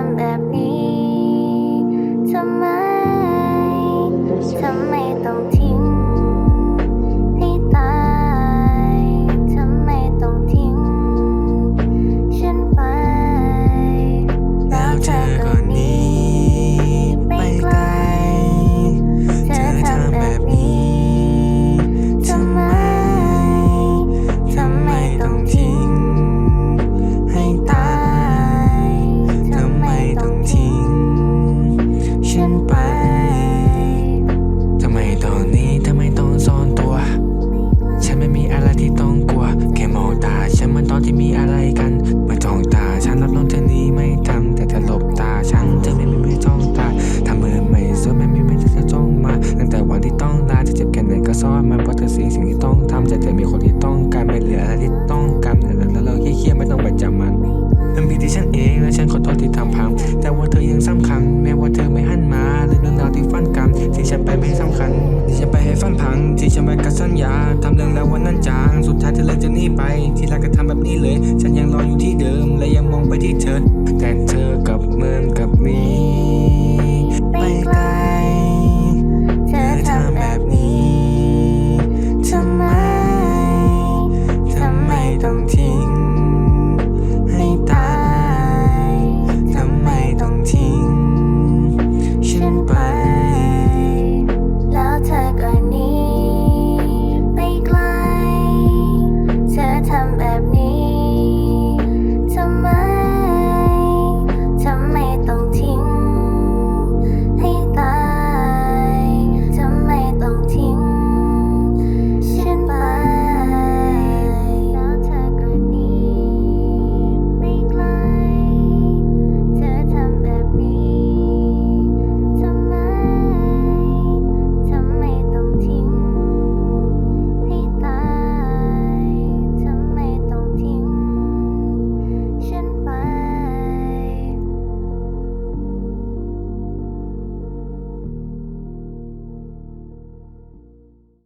remember ืออะไรที่ต้องการแล้วเราขี้เกียจไม่ต้องไปจำมันมันผิดที่ฉันเองและฉันขอโทษที่ทำพัง แต่ว่าเธอยังสำคัญแม้ว่าเธอไม่หันมาเรื่องราวที่ฟันกันที่ฉันไปไม่สำคัญ ที่ฉันไปให้ฟันพัง ที่ฉันไปกับสัญญาทำเรื่องแล้ววันนั้นจางสุดท้ายเธอเลิกจะหนีไป ที่รักก็ทำแบบนี้เลย ฉันยังรออยู่ที่เดิมและยังมองไปที่เธอแต่เธอกับเมืองกับนี้